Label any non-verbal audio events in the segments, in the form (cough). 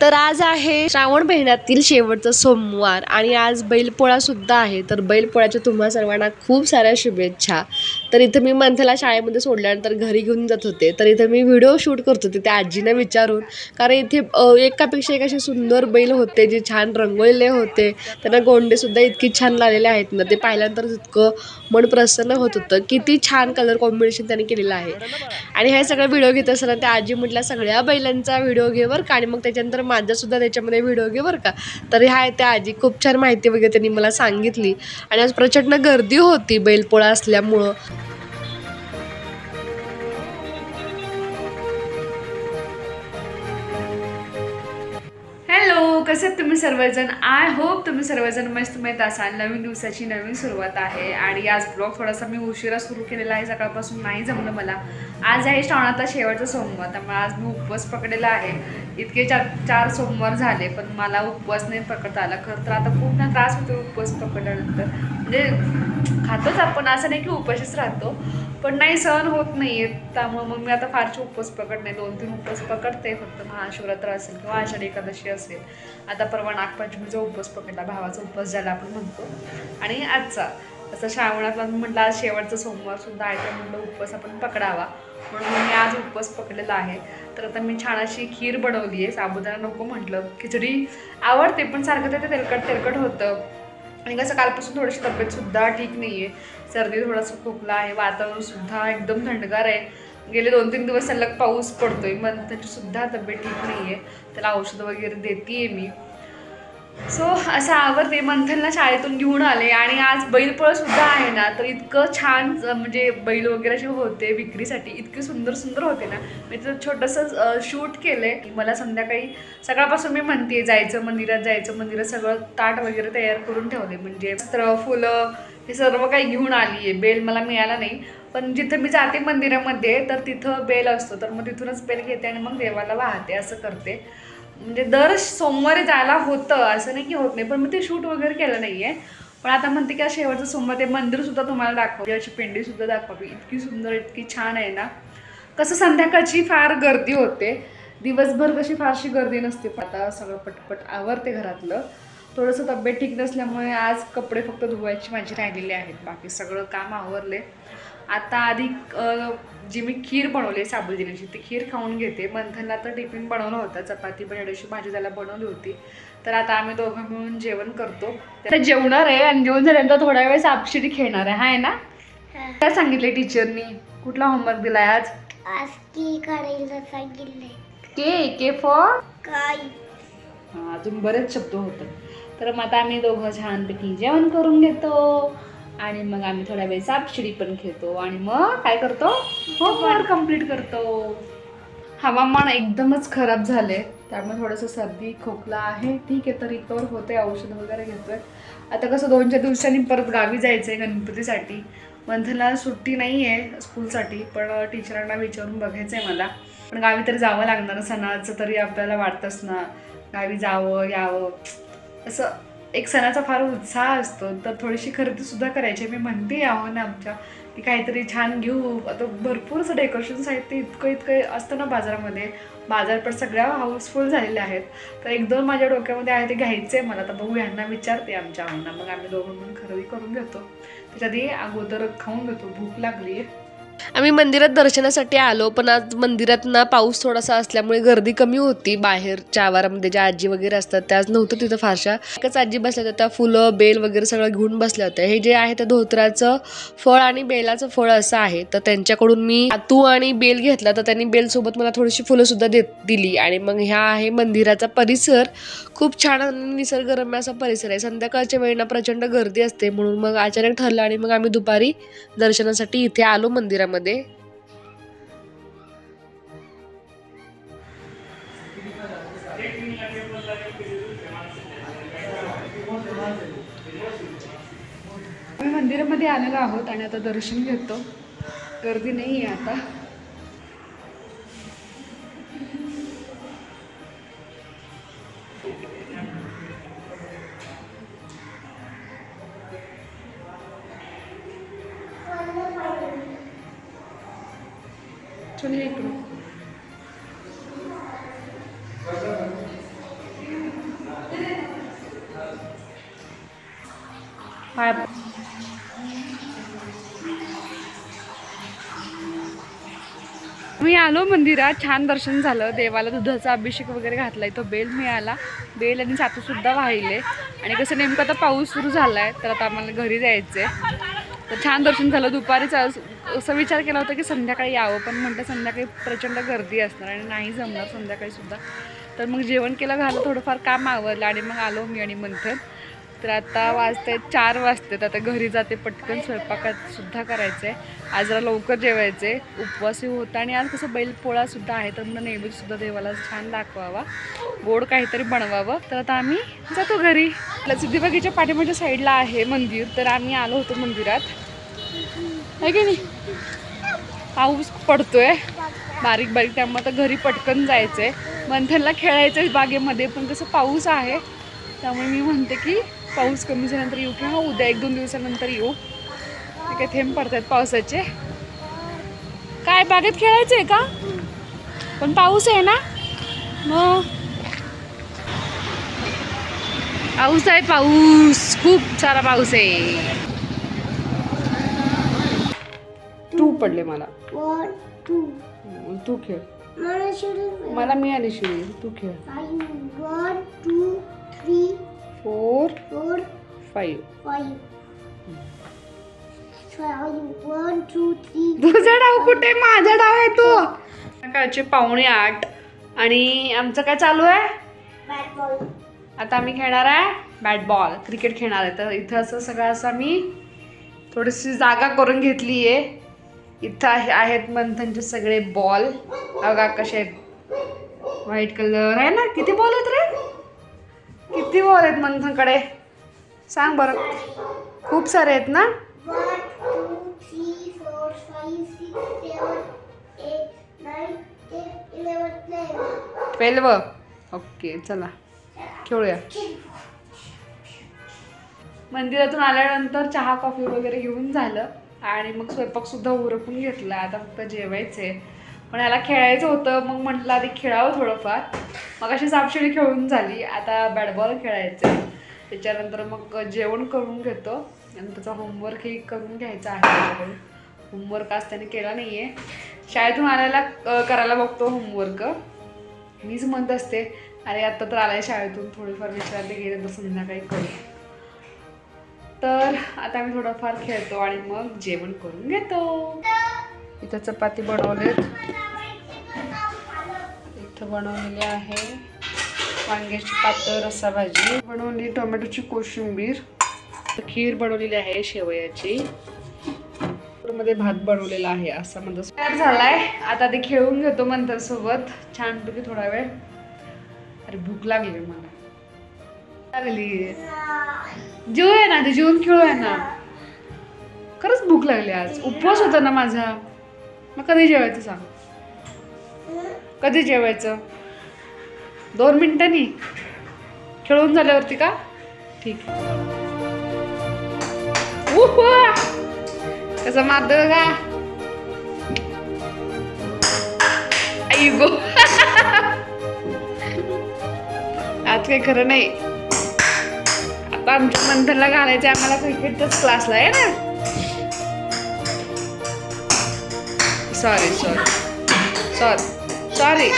तर आज आहे श्रावण महिन्यातील शेवटचा सोमवार आणि आज बैलपोळा सुद्धा आहे. तर बैलपोळ्याच्या तुम्हा सर्वांना खूप साऱ्या शुभेच्छा. तर इथं मी मंथला शाळेमध्ये सोडल्यानंतर घरी घेऊन जात होते. तर इथं मी व्हिडिओ शूट करत होते त्या आजीनं विचारून. कारण इथे एकापेक्षा एक असे सुंदर बैल होते जे छान रंगवलेले होते. त्यांना गोंडेसुद्धा इतकी छान लागलेले आहेत ना. ते पाहिल्यानंतर इतकं मन प्रसन्न होत होतं. किती छान कलर कॉम्बिनेशन त्यांनी केलेलं आहे. आणि हे सगळं व्हिडिओ घेत असताना त्या आजी म्हटल्या सगळ्या बैलांचा व्हिडिओ घे बरं का आणि मग त्याच्यानंतर माझा सुद्धा त्याच्यामध्ये व्हिडिओ घे बरं का. तर ह्या त्या आजी खूप छान माहिती वगैरे त्यांनी मला सांगितली. आणि आज प्रचंड गर्दी होती बैलपोळा असल्यामुळं. कसे आहेत तुम्ही सर्वजण. आय होप तुम्ही सर्वजण मस्त माहीत असाल. नवीन दिवसाची नवीन सुरुवात आहे. आणि आज ब्लॉग थोडासा मी उशिरा सुरू केलेला आहे. सकाळपासून नाही जमलं मला. आज आहे श्रावणाचा शेवटचा सोमवार. त्यामुळे आज मी उपवास पकडलेला आहे. इतके चार चार सोमवार झाले पण मला उपवास नाही पकडता आला. खरं तर आता पूर्ण त्रास होतो उपवास पकडल्यानंतर. म्हणजे खातोच आपण असं नाही की उपाशीच राहतो. पण नाही सहन होत नाही आहे त्यामुळं मग मी आता फारसे उपवास पकड नाही दोन तीन उपवास पकडते. फक्त महाशिवरात्र असेल किंवा आषाढी एकादशी असेल. आता परवा नागपंचमीचा उपवास पकडला. भावाचा उपवास ज्याला आपण म्हणतो. आणि आजचा. असं श्रावणात म्हटलं आज शेवटचा सोमवार सुद्धा आहे. तर म्हटलं उपवास आपण पकडावा. म्हणून मी आज उपवास पकडलेला आहे. तर आता मी छान अशी खीर बनवली आहे साबुदाणा नको म्हटलं. खिचडी आवडते पण सारखं ते तेलकट तेलकट होतं. आणि कसं कालपासून थोडीशी तब्येत सुद्धा ठीक नाही आहे सर्दी थोडासा खोकला आहे वातावरण सुद्धा एकदम थंडगार आहे. गेले दोन तीन दिवस सलग पाऊस पडतोय मग त्याची सुद्धा तब्येत ठीक नाही आहे त्याला औषधं वगैरे देते आहे मी. सो असं आवडते मंथनला शाळेतून घेऊन आले आणि आज बैलपळसुद्धा आहे ना तर इतकं छान म्हणजे बैल वगैरे असे होते विक्रीसाठी इतके सुंदर सुंदर होते ना. मी तर छोटंसं शूट केलं आहे मला संध्याकाळी सकाळपासून मी म्हणते जायचं मंदिरात जायचं मंदिरात सगळं ताट वगैरे तयार करून ठेवले. म्हणजे वस्त्र फुलं हे सर्व काही घेऊन आली आहे बेल मला मिळाला नाही. पण जिथं मी जाते मंदिरामध्ये तर तिथं बेल असतो. तर मग तिथूनच बेल घेते आणि मग देवाला वाहते असं करते. म्हणजे दर सोमवारी जायला होतं असं नाही की होत नाही पण मग ते शूट वगैरे केलं नाही आहे पण आता म्हणते की शेवटचं सोमवार ते मंदिरसुद्धा तुम्हाला दाखवावी अशी पेंडीसुद्धा दाखवावी इतकी सुंदर इतकी छान आहे ना. कसं संध्याकाळची फार गर्दी होते. दिवसभर कशी फारशी गर्दी नसते पण आता सगळं पटपट आवरते घरातलं. थोडंसं तब्येत ठीक नसल्यामुळे आज कपडे फक्त धुवायची माझी राहिलेली आहेत. बाकी सगळं काम आवरले. आता आधी जी मी खीर बनवली साबुदाण्याची ती खीर खाऊन घेते. मंथनला तर टिफिन बनवलं होतं. चपाती बटाट्याची भाजी त्याला बनवली होती. तर आता आम्ही दोघं मिळून जेवण करतो. आता जेवणार आहे आणि जेवण झाल्यानंतर थोड्या वेळ सापशिडी खेळणार आहे. हाय ना? काय सांगितले टीचरनी? कुठला होमवर्क दिलाय आज? आज की करायला सांगितले के के फॉर काय? हा, अजून बरेच शब्द होतात. तर मग आता आम्ही दोघं छानपैकी जेवण करून घेतो. आणि मग आम्ही थोड्या वेळ सापशिडी पण खेळतो आणि मग काय करतो? होमवर्क कंप्लीट करतो. हवामान एकदमच खराब झाले त्यामुळे थोडंसं सर्दी खोकला आहे. ठीक आहे तर रिकवर होते औषध वगैरे घेतोय. आता कसं दोन चार दिवसांनी परत गावी जायचं आहे गणपतीसाठी. मंथला सुट्टी नाही आहे स्कूलसाठी पण टीचरांना विचारून बघायचं आहे मला. पण गावी तर जावं लागणार. सणाचं तरी आपल्याला वाटतंच ना. गावी जावं यावं. असं एक सणाचा फार उत्साह असतो. तर थोडीशी खरेदीसुद्धा करायची. आहे. मी म्हणते आहो ना आमच्या. की काहीतरी छान घेऊ. आता भरपूर असं डेकोरेशन साहित्य इतकं इतकं असतं ना बाजारामध्ये. बाजारपेठ सगळ्या हाऊसफुल झालेल्या आहेत. तर एक दोन माझ्या डोक्यामध्ये आहे ते घ्यायचं आहे मला. तर बघू यांना विचारते आमच्या आव्हाना मग आम्ही दोघं म्हणून खरेदी करून घेतो. त्याच्या आधी अगोदर खाऊन घेतो. भूक लागली आहे आम्ही मंदिरात दर्शनासाठी आलो पण आज मंदिरात ना पाऊस थोडासा असल्यामुळे गर्दी कमी होती बाहेरच्या आवारामध्ये. ज्या आजी वगैरे असतात त्या आज नव्हतं तिथं फारशा. एकच आजी बसल्या होत्या त्या फुलं बेल वगैरे सगळं घेऊन बसल्या होत्या. हे जे आहे ते धोत्राचं फळ आणि बेलाचं फळ असं आहे. तर त्यांच्याकडून मी तू आणि बेल घेतला. तर त्यांनी बेलसोबत मला थोडीशी फुलं सुद्धा देत दिली. आणि मग ह्या आहे मंदिराचा परिसर. खूप छान निसर्गरम्य असा परिसर आहे. संध्याकाळच्या वेळेला प्रचंड गर्दी असते. म्हणून मग अचानक ठरलं आणि मग आम्ही दुपारी दर्शनासाठी इथे आलो मंदिरामध्ये. आम्ही मंदिरामध्ये आलेलो आहोत आणि आता दर्शन घेतो. गर्दी नाही आहे आता. सुनील इकडून मी आलो मंदिरात छान दर्शन झालं. देवाला दुधाचा अभिषेक वगैरे घातलाय तो बेल मिळाला. बेल आणि सातूसुद्धा वाहिले. आणि कसं नेमकं आता पाऊस सुरू झाला आहे तर आता आम्हाला घरी जायचं आहे तर छान दर्शन झालं. दुपारीच असं विचार केला होता की संध्याकाळी यावं पण म्हटलं संध्याकाळी प्रचंड गर्दी असणार आणि नाही जमणार संध्याकाळी सुद्धा. तर मग जेवण केलं घालं थोडंफार काम आवरलं आणि मग आलो मी आणि मंथन. तर आता वाजते चार वाजते. आता घरी जाते पटकन स्वयंपाकात सुद्धा करायचं आहे आज जरा लवकर जेवायचे उपवासही होता आणि आज कसं बैलपोळा सुद्धा आहे तर म्हणून नैवेद्य सुद्धा देवाला छान दाखवावा. गोड काहीतरी बनवावं. तर आता आम्ही जातो घरी. आपल्या सिद्धिबागेच्या पाठीमागच्या साईडला आहे मंदिर. तर आम्ही आलो होतो मंदिरात. आहे की नाही? पाऊस पडतोय. बारीक बारीक. त्यामुळे आता घरी पटकन जायचं आहे मंथनला खेळायचं आहे बागेमध्ये पण कसं पाऊस आहे. त्यामुळे मी म्हणते की पाऊस कमी झाल्यानंतर येऊ किंवा उद्या एक दोन दिवसानंतर येऊ. ठीक काय थेंब पडतात पावसाचे. काय बागेत खेळायचं आहे का? पण पाऊस आहे ना? मग? पाऊस आहे पाऊस. खूप सारा पाऊस आहे. टू पडले मला. तू खेळ. मला मिळाली. शिळी तू खेळ. One two three four four five five five one two three तुझा डाव कुठे? माझा डाव आहे तो. सकाळचे पावणे आठ. आणि आमचं काय चालू आहे? आता आम्ही खेळणार आहे बॅट बॉल क्रिकेट खेळणार आहे. तर इथं असं सगळं असं आम्ही थोडीशी जागा करून घेतली आहे इथं आहे आहेत मंथनचे सगळे बॉल बघा कसे आहेत. व्हाईट कलर आहे ना किती बॉल आहेत रे? किती बॉल आहेत मंथनकडे सांग बरं. खूप सारे आहेत ना? ट्वेल्व ओके चला. खेळूया. मंदिरातून आल्यानंतर चहा कॉफी वगैरे घेऊन झालं. आणि मग स्वयंपाकसुद्धा उरकून घेतला. आता फक्त जेवायचं आहे. पण याला खेळायचं होतं मग म्हटलं आधी खेळावं थोडंफार. मग अशी सापशिडी खेळून झाली. आता बॅटबॉल खेळायचं त्याच्यानंतर मग जेवण करून घेतो. आणि त्याचा होमवर्कही करून घ्यायचा आहे होमवर्क आज त्याने केला नाही आहे शाळेतून आल्याला करायला बघतो होमवर्क. मीच म्हणत असते अरे आत्ता तर आलाय शाळेतून. थोडीफार विचारले गेले तर संध्याकाळी करू. तर आता आम्ही थोडंफार खेळतो आणि मग जेवण करून घेतो. इथं चपाती बनवलेत. इथं बनवलेली आहे वांग्याची पातळ रस्सा भाजी बनवली टोमॅटोची कोशिंबीर. खीर बनवलेली आहे शेवयाची. मध्ये भात बनवलेला आहे असा म्हणजे तयार झालाय. आता ते खेळून घेतो मंतर सोबत. छानपैकी थोडा वेळ. अरे भूक लागली मला. लागली जेवूया ना ते जेवून खेळूया ना. खरंच भूक लागली आज. उपवास होता ना माझा. मग कधी जेवायचं सांग? कधी जेवायचं? दोन मिनिटांनी खेळून झाल्यावरती का? ठीक. कसं मारत का आई गो. (laughs) आज काही खरं नाही. आता आमच्या मंथनला घालायचं आम्हाला क्रिकेटच्याच क्लासला आहे ना. सॉरी सॉरी सॉरी सॉरी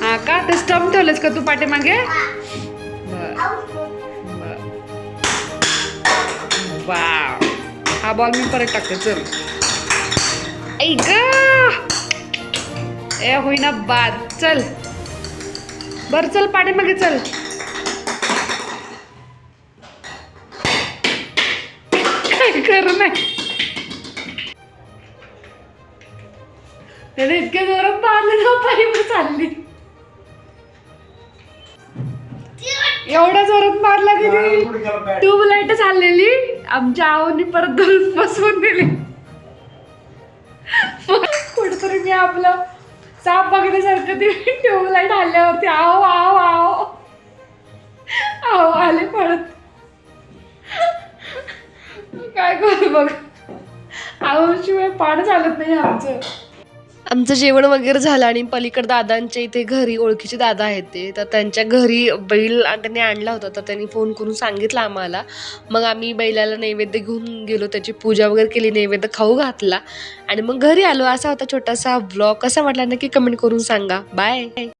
हा का? ते स्टम्प ठेवलंस का तू पाठीमागे? बर. बर. वाव हा बॉल मी परत टाकते चल. ऐक ए होईना बाद. चल. बर चल पाठीमागे चल काय कर नाही त्याने इतक्या जोरात मारले ना पायी चालली. एवढ्या जोरात मारला की ती ट्यूबलाईट चाललेली. आमच्या आवनी परत धरून बसवून दिली. कुठेतरी मी आपलं साप बघण्यासारखं ती ट्यूबलाईट हल्ल्यावरती आव आव आव. आव आले पळत काय करू बघ? आवशिवाय पाड चालत नाही आमचं. आमचं जेवण वगैरे झालं आणि पलीकडे दादांच्या इथे घरी ओळखीचे दादा आहेत ते. तर त्यांच्या घरी बैल त्यांनी आणला होता. तर त्यांनी फोन करून सांगितलं आम्हाला. मग आम्ही बैलाला नैवेद्य घेऊन गेलो. त्याची पूजा वगैरे केली नैवेद्य खाऊ घातला. आणि मग घरी आलो. असा होता छोटासा ब्लॉग कसा वाटला नक्की कमेंट करून सांगा. बाय